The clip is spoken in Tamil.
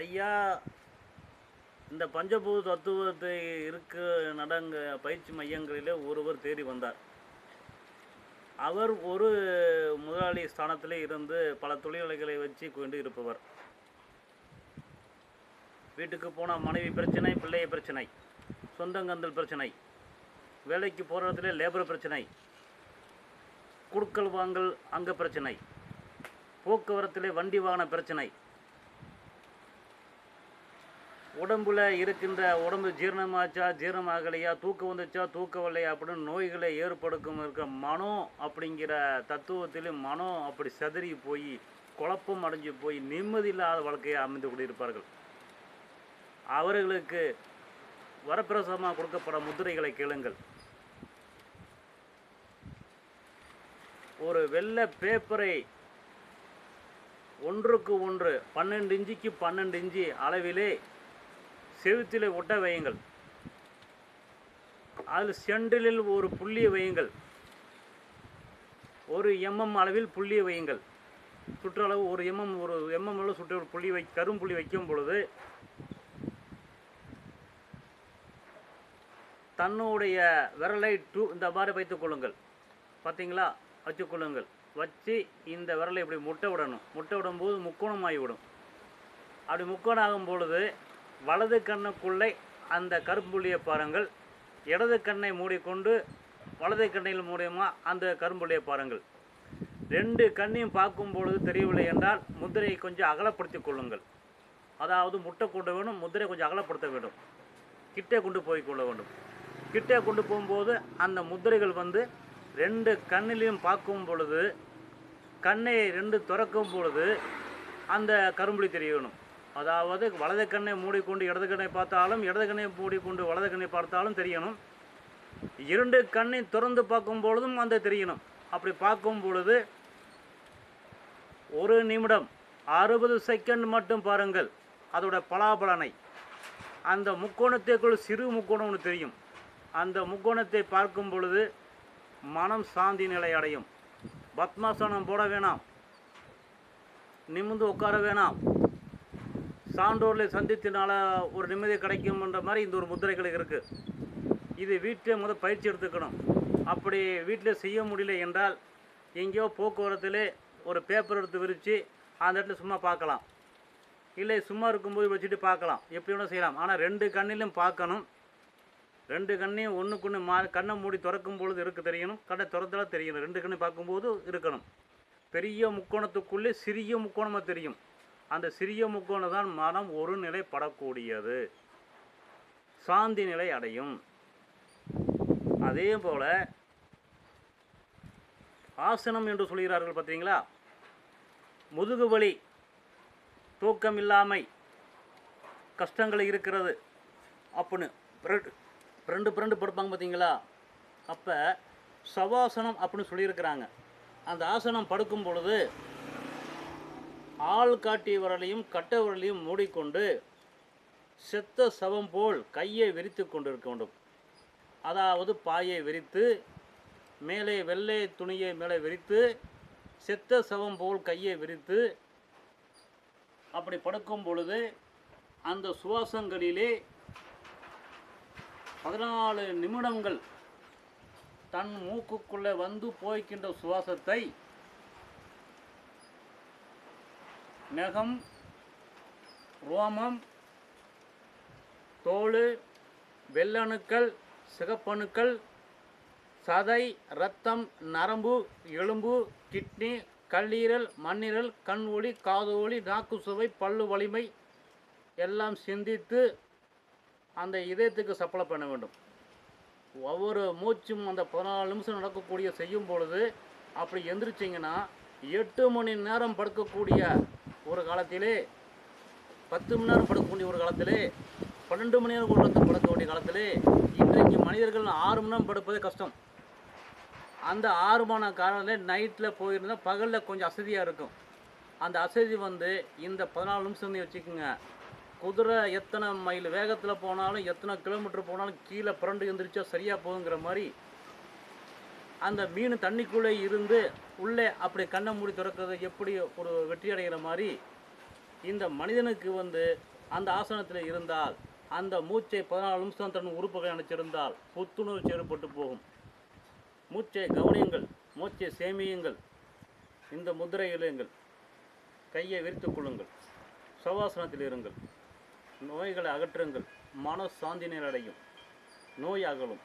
ஐயா இந்த பஞ்சபூத தத்துவத்தை இருக்க நடங்க பயிற்சி மையங்களிலே ஒருவர் தேடி வந்தார். அவர் ஒரு முதலாளி ஸ்தானத்திலே இருந்து பல தொழிலாளிகளை வச்சு கொண்டு இருப்பவர். வீட்டுக்கு போனால் மனைவி பிரச்சனை பிள்ளைய பிரச்சனை சொந்தங்கந்தல் பிரச்சனை வேலைக்கு போகிற இடத்துல லேபர் பிரச்சனை குடுக்கல் வாங்கல் அங்கே பிரச்சனை போக்குவரத்திலே வண்டி வாகன பிரச்சனை உடம்புல இருக்கின்ற உடம்பு ஜீரணமாச்சா ஜீரணமாகலையா தூக்கம் வந்துச்சா தூக்கம் அப்படின்னு நோய்களை ஏற்படுக்கும் இருக்க மனம் அப்படிங்கிற தத்துவத்திலும் மனம் அப்படி செதறி போய் குழப்பம் அடைஞ்சு போய் நிம்மதி இல்லாத வாழ்க்கையை அமைந்து கொண்டிருப்பார்கள். அவர்களுக்கு வரப்பிரசமாக கொடுக்கப்பட முதிரைகளை கேளுங்கள். ஒரு வெள்ளை பேப்பரை ஒன்றுக்கு ஒன்று பன்னெண்டு இஞ்சிக்கு பன்னெண்டு இஞ்சி அளவிலே செவுத்தில் ஒட்ட வையுங்கள். அதில் சென்றலில் ஒரு புள்ளியை வையுங்கள். ஒரு எம்எம் அளவில் புள்ளியை வையுங்கள். சுற்றளவு ஒரு எம்எம் ஒரு எம்எம் அளவு சுற்ற ஒரு புள்ளி வை கரும்புள்ளி வைக்கும் பொழுது தன்னுடைய விரலை டூ இந்த மாதிரி வைத்துக் கொள்ளுங்கள். பார்த்தீங்களா? வச்சுக்கொள்ளுங்கள் வச்சு இந்த விரலை இப்படி முட்டை விடணும் முட்டை விடும்போது முக்கோணம் ஆகிவிடும் அப்படி முக்கோணம் ஆகும் பொழுது வலது கண்ணுக்குள்ளே அந்த கரும்புள்ளியை பாருங்கள். இடது கண்ணை மூடிக்கொண்டு வலது கண்ணில் மூலியமாக அந்த கரும்புள்ளியை பாருங்கள். ரெண்டு கண்ணையும் பார்க்கும் பொழுது தெரியவில்லை என்றால் முதிரையை கொஞ்சம் அகலப்படுத்தி கொள்ளுங்கள். அதாவது முட்டை கொண்டு வேணும் முதிரை கொஞ்சம் அகலப்படுத்த வேண்டும். கிட்டே கொண்டு போய் கொள்ள வேண்டும். கிட்டே கொண்டு போகும்போது அந்த முத்திரைகள் வந்து ரெண்டு கண்ணிலையும் பார்க்கும் பொழுது கண்ணை ரெண்டு திறக்கும் பொழுது அந்த கரும்புலி தெரியணும் அதாவது வலது கண்ணை மூடிக்கொண்டு இடது கண்ணை பார்த்தாலும் இடது கண்ணை மூடிக்கொண்டு வலது கண்ணை பார்த்தாலும் தெரியணும். இரண்டு கண்ணை திறந்து பார்க்கும் பொழுதும் அந்த தெரியணும். அப்படி பார்க்கும் பொழுது ஒரு நிமிடம் அறுபது செகண்ட் மட்டும் பாருங்கள். அதோட பலாபலனை. அந்த முக்கோணத்தைக்குள் சிறு முக்கோணம் ஒன்று தெரியும். அந்த முக்கோணத்தை பார்க்கும் பொழுது மனம் சாந்தி நிலை அடையும். பத்மாசனம் போட வேணாம். நிமிர்ந்து உட்கார வேணாம். சான்றோர்களை சந்தித்தினால ஒரு நிம்மதி கிடைக்கும்ன்ற மாதிரி இந்த ஒரு முத்திரைகள் இருக்குது இது வீட்டில் முதல் பயிற்சி எடுத்துக்கணும். அப்படி வீட்டில் செய்ய முடியல என்றால் எங்கேயோ போக்குவரத்தில் ஒரு பேப்பர் எடுத்து விரித்து அந்த இடத்துல சும்மா பார்க்கலாம். இல்லை சும்மா இருக்கும்போது வச்சுட்டு பார்க்கலாம். எப்படி வேணால் செய்யலாம். ஆனால் ரெண்டு கண்ணிலும் பார்க்கணும். ரெண்டு கண்ணையும் ஒன்றுக்கு ஒன்று மா கண்ணை மூடி திறக்கும் பொழுது இருக்க தெரியணும். கண்ணை திறந்தால தெரியணும். ரெண்டு கண்ணை பார்க்கும்போது இருக்கணும். பெரிய முக்கோணத்துக்குள்ளே சிறிய முக்கோணமாக தெரியும். அந்த சிறிய முக்கோணம் தான் மனம் ஒரு நிலைப்படக்கூடியது சாந்தி நிலை அடையும். அதே போல் ஆசனம் என்று சொல்கிறார்கள் பார்த்தீங்களா முதுகு வலி தூக்கம் இல்லாமை கஷ்டங்கள் இருக்கிறது அப்படின்னு ரெண்டு பிரெண்டு படுப்பாங்க பார்த்தீங்களா அப்போ சவாசனம் அப்படின்னு சொல்லியிருக்கிறாங்க. அந்த ஆசனம் படுக்கும் பொழுது ஆள் காட்டிய விரலையும் கட்ட விரலையும் மூடிக்கொண்டு செத்த சவம் போல் கையை விரித்து கொண்டிருக்க வேண்டும். அதாவது பாயை விரித்து மேலே வெள்ளை துணியை மேலே விரித்து செத்த சவம் போல் கையை விரித்து அப்படி படுக்கும் பொழுது அந்த சுவாசங்களிலே பதினாலு நிமிடங்கள் தன் மூக்குக்குள்ளே வந்து போய்க்கின்ற சுவாசத்தை நகம் ரோமம் தோல் வெள்ளணுக்கள் சிகப்பணுக்கள் சதை இரத்தம் நரம்பு எலும்பு கிட்னி கல்லீரல் மண்ணீரல் கண் ஒளி காது ஒளி நாக்கு சுவை பல்லு வலிமை எல்லாம் சிந்தித்து அந்த இதயத்துக்கு சப்ளை பண்ண வேண்டும். ஒவ்வொரு மூச்சும் அந்த பதினாலு நிமிஷம் நடக்கக்கூடிய செய்யும் பொழுது அப்படி எந்திரிச்சிங்கன்னா எட்டு மணி நேரம் படுக்கக்கூடிய ஒரு காலத்திலே பத்து மணி நேரம் படுக்கக்கூடிய ஒரு காலத்திலே பன்னெண்டு மணி நேரம் கொண்டு வந்து படுக்கக்கூடிய காலத்திலே இன்றைக்கு மனிதர்கள் ஆறு மணி நேரம் படுப்பதே கஷ்டம். அந்த ஆறு மணி காலையில் நைட்டில் போயிருந்தால் பகலில் கொஞ்சம் அசதியாக இருக்கும். அந்த அசதி வந்து இந்த பதினாலு நிமிஷம் வச்சுக்கோங்க. குதிரை எத்தனை மைல் வேகத்தில் போனாலும் எத்தனை கிலோமீட்டர் போனாலும் கீழே புரண்டு எந்திரிச்சா சரியாக போகுங்கிற மாதிரி அந்த மீன் தண்ணிக்குள்ளே இருந்து உள்ளே அப்படி கண்ணை மூடி திறக்கிறது எப்படி ஒரு வெற்றி அடைகிற மாதிரி இந்த மனிதனுக்கு வந்து அந்த ஆசனத்தில் இருந்தால் அந்த மூச்சை பதினாலு நிமிஷம் தன் உறுப்புகள் அணைச்சிருந்தால் புத்துணர்ச்சி ஏற்பட்டு போகும். மூச்சை கவனியுங்கள் மூச்சை சேமியுங்கள் இந்த முதிரை இழுங்கள் கையை விரித்து கொள்ளுங்கள் சவாசனத்தில் இருங்கள் நோய்களை அகற்றுங்கள் மன சாந்தி அடையும் நோய் அகலும்.